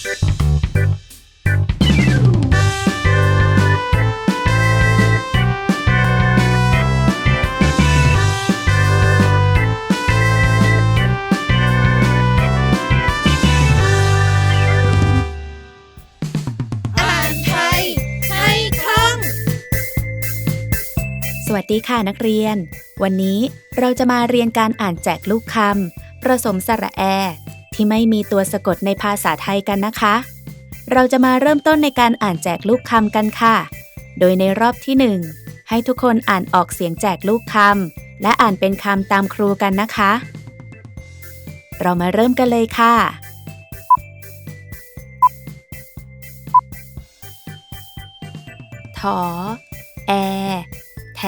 สวัสดีค่ะนักเรียน วันนี้เราจะมาเรียนการอ่านแจกลูกคำผสมสระแอ ที่ไม่มีตัวสะกดในภาษาไทยกันนะคะ เราจะมาเริ่มต้นในการอ่านแจกลูกคำกันค่ะ โดยในรอบที่หนึ่งให้ทุกคนอ่านออกเสียงแจกลูกคำและอ่านเป็นคำตามครูกันนะคะ เรามาเริ่มกันเลยค่ะถอแอ แถ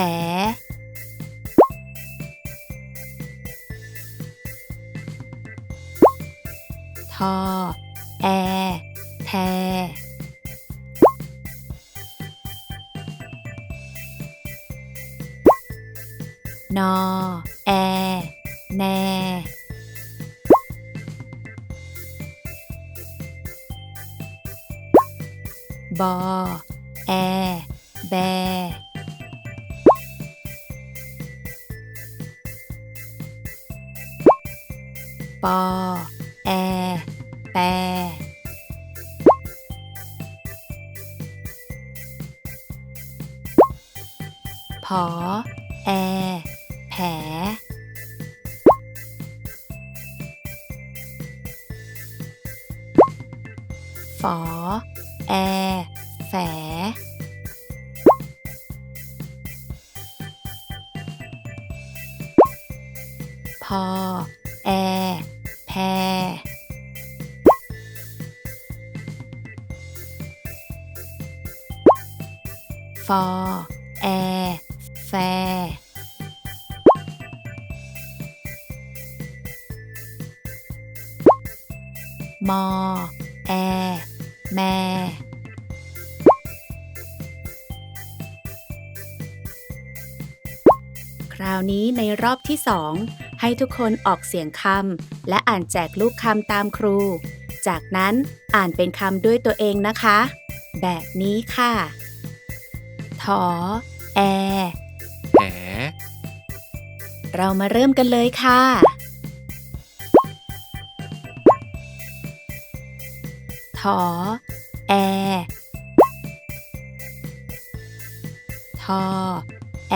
แอ แท นอ แอ แน บอ แอ แบ ปอ แอ แปผอ แอ แผฝอ แอ แฝพอ แอ แพฟอแอแฟมอแอแมคราวนี้ในรอบที่สอง ให้ทุกคนออกเสียงคำและอ่านแจกลูกคำตามครู จากนั้นอ่านเป็นคำด้วยตัวเองนะคะ แบบนี้ค่ะถอแอแหเรามาเริ่มกันเลยค่ะถอแอ ทอ แอ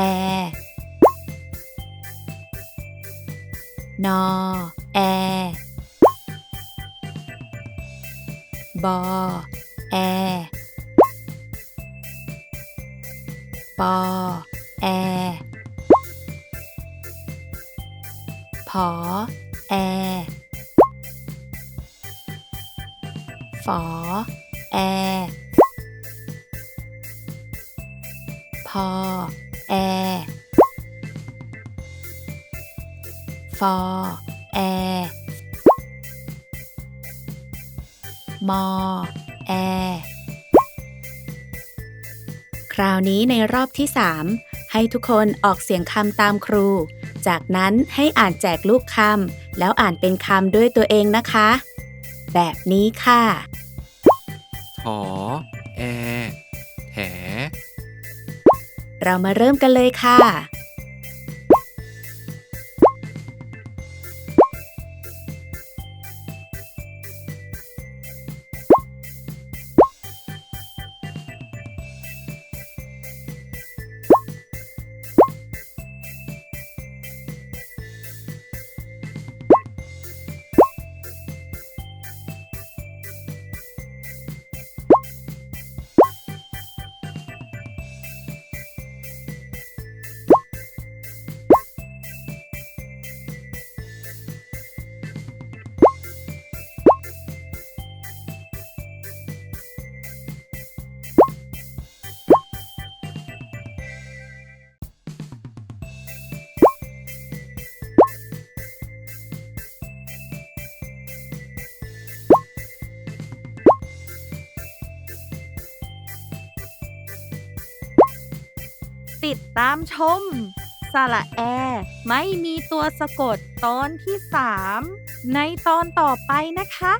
นอ แอ บอ แอ ปอ แอ ผอ แอ ฝอ แอ พอ แอ ฟอแอมอแอคราวนี้ในรอบที่ 3 ให้ทุกคนออกเสียงคำตามครู จากนั้นให้อ่านแจกลูกคำแล้วอ่านเป็นคำด้วยตัวเองนะคะ แบบนี้ค่ะถอแอแถเรามาเริ่มกันเลยค่ะ ติดตามชมสระแอ ไม่มีตัวสะกดตอนที่ 3 ในตอนต่อไปนะคะ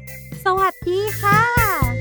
สวัสดีค่ะ